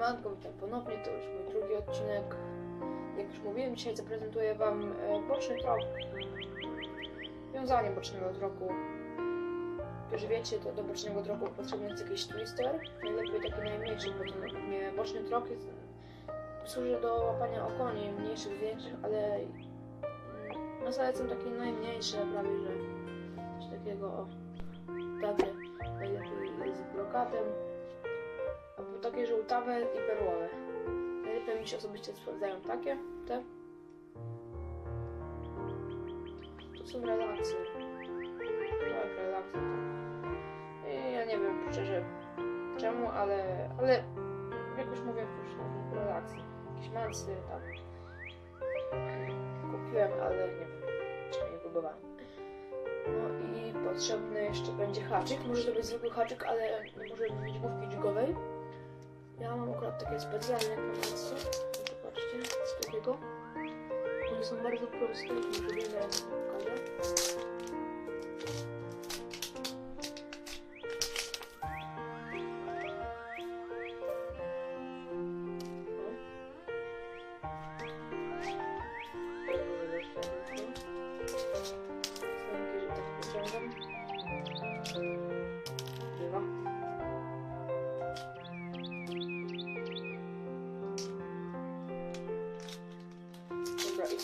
Siemanko, witam ponownie, to już mój drugi odcinek. Jak już mówiłem, dzisiaj zaprezentuję Wam e, boczny trop. Wiązanie bocznego. Jak już wiecie, to do bocznego tropu potrzebny jest jakiś twister. Najlepiej taki najmniejszy, bo to nie, boczny trop jest, służy do łapania okoni, mniejszych, większych, ale mm, na zasadzie są takie najmniejsze, prawie że coś takiego, o, takie, najlepiej z brokatem. Albo takie żółtawe i perłowe. Najlepiej mi się osobiście sprawdzają takie, te. To są relaksy. Tak, relaksy to. I ja nie wiem szczerze czemu, ale, ale jak już mówię, już relaksy. Jakieś mansy tam. Kupiłem, ale nie wiem, czy nie próbowałem. No i potrzebny jeszcze będzie haczyk. Może to być zwykły haczyk, ale nie może mieć główki dźwigowej. Ja mam akurat takie specjalne jak na miejscu. Zobaczcie, z takiego. One są bardzo proste, może wiele pokażę. Bywa.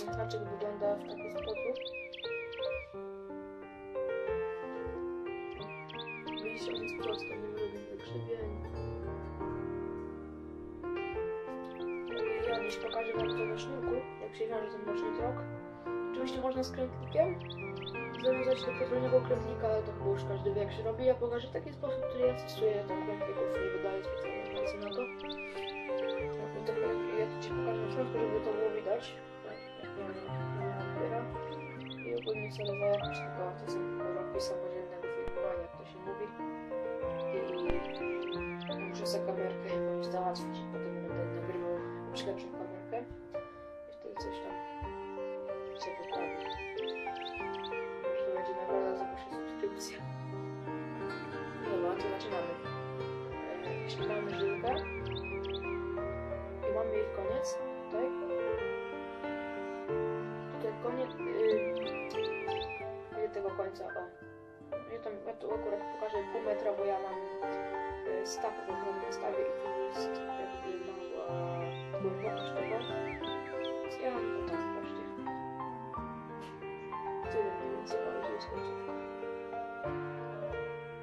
Ten haczyk wygląda w taki sposób. Widzicie, on jest prosty, nie ma żadnych wykrzywień. Ja dziś pokażę wam to na sznurku, jak się wiąże ten boczny trok. Oczywiście można z krętlikiem zawiązać do podwójnego krętlika, ale to chyba już każdy wie jak się robi. Ja pokażę w taki sposób, który ja stosuję, tam krętlików nie wydaję specjalnie na to. No, to ja ci pokażę na środku, żeby to było widać. I ogólnie sobie zajawić tylko to są uroki samodzielnego filmowania, jak to się mówi. I muszę sobie kamerkę jakoś załatwić, potem będę nagrywał już lepszą kamerkę. I wtedy coś tam się poprawi. Może to będzie nagroda za waszą subskrypcję. Dobra, to zaczynamy. E, Ścinamy końca, o. Ja, tam, ja tu akurat pokażę pół metra, bo ja mam yy, staw na stawie i tu jest jakby mała głębokość tego. Więc ja mam to tak, zobaczcie. Tyle mniej więcej, ale to jest końcówka.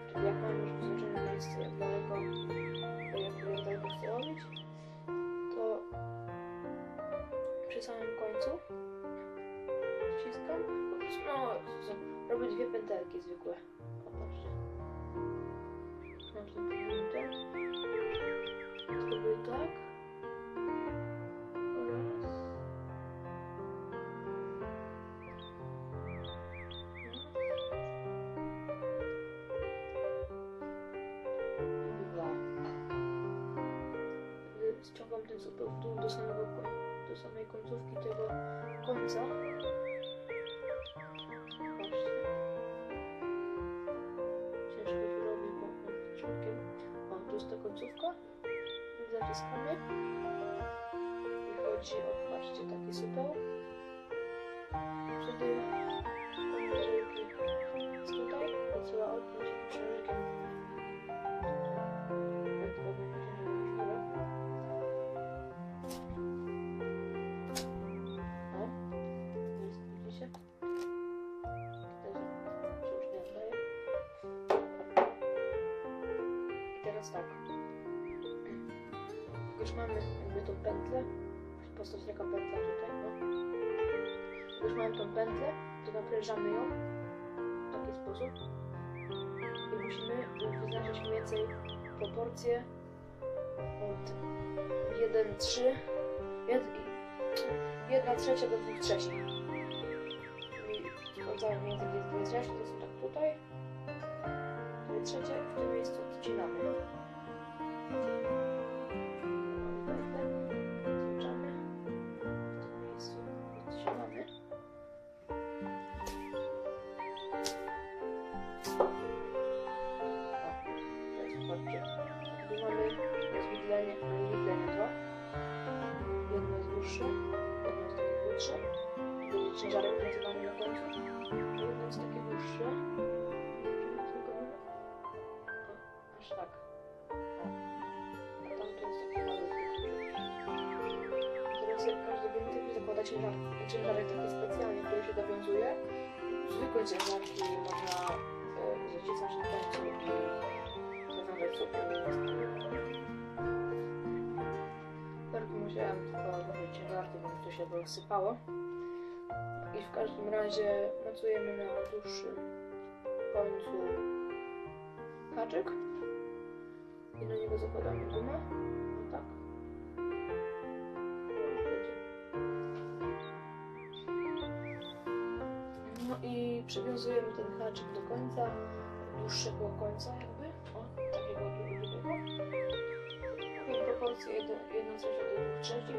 Czyli jak mam już wyznaczone miejsce, jak daleko, jak, daleko chcę robić, to przy samym końcu ściskam, no, robię dwie pętelki zwykłe. O, patrzcie. Mam tu minutę. Zrobię tak. Oraz. Dwa. Ściągam ten super w dół do samego do samej końcówki tego końca. Zaciskamy. Wychodzi, o, patrzcie, taki supeł. Wtedy już mamy jakby tą pętlę, postać taka pętla tutaj, no. Już mamy tą pętlę, to naprężamy ją w taki sposób. I musimy wyznaczyć mniej więcej proporcje od 1,3 1 trzecia do 2 trzecich. I sprawdzałem mniej więcej jest 2 trzecie, to są tak tutaj. 2 trzecie i w tym miejscu odcinamy. Montowany na końcu. Jedno jest takie dłuższe. O, aż tak. A jest takie malutkie. Teraz jak każdy wintage zakłada ciężar, ciężarek taki specjalny, który się dowiązuje. Zwykłe ciężarki można e, zacisnąć na końcu i zawiązać sobie. Musiałem tylko włożyć ciężarki, bo to się rozsypało. I w każdym razie mocujemy na dłuższym końcu haczyk i na niego zakładamy gumę. O tak. No i przywiązujemy ten haczyk do końca, dłuższego końca jakby, o, takiego długiego. Taką proporcję 1 trzecia do 2 trzecich.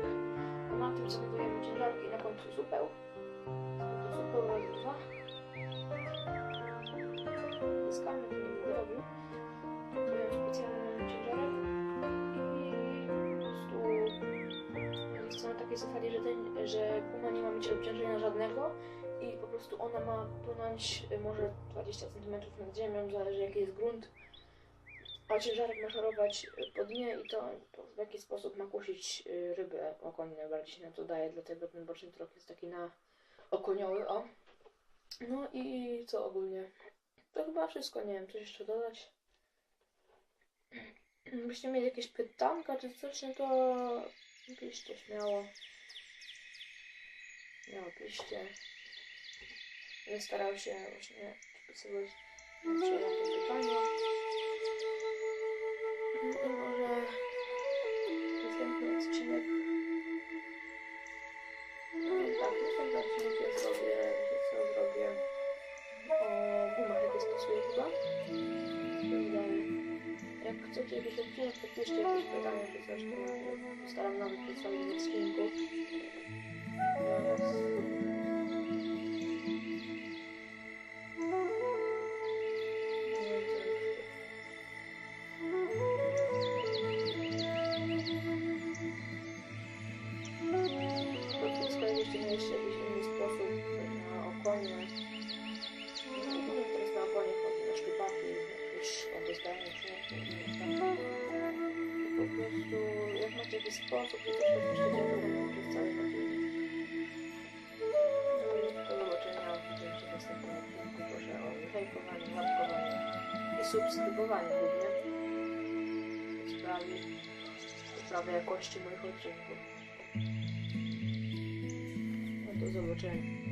A na tym znajdujemy ciężarki na końcu supeł. Razy dwa. Zyskamy, będę robił. Miałem specjalny ciężarek i po prostu jest na takiej zasadzie, że, ten, że guma nie ma mieć obciążenia żadnego i po prostu ona ma płynąć y, może 20 cm nad ziemią, zależy jaki jest grunt. A ciężarek ma szorować y, po dnie i to w jaki sposób ma kusić y, rybę okoń najbardziej się na to daje, dlatego ten boczny trok jest taki na okonioły, o. No i co ogólnie? To chyba wszystko, nie wiem, coś jeszcze dodać. Byście mieli jakieś pytanka czy coś, no to piszcie śmiało. Śmiało piszcie. Będę starał się właśnie spisywać na jakieś pytania. No i może następny odcinek. Odcinek ja zrobię, co zrobię o gumach, jakie stosuję chyba. Jak chcecie jakiś odcinek, to piszcie jakieś pytania czy coś, to postaram nawet przedstawić w odcinku. Więc... prostu, jak macie jakiś sposób, to też napiszcie, to będę przedstawić na filmie. No i do zobaczenia w następnym odcinku. Proszę o lajkowanie, łapkowanie i subskrybowanie głównie. To sprawi poprawę jakości moich odcinków. No do zobaczenia.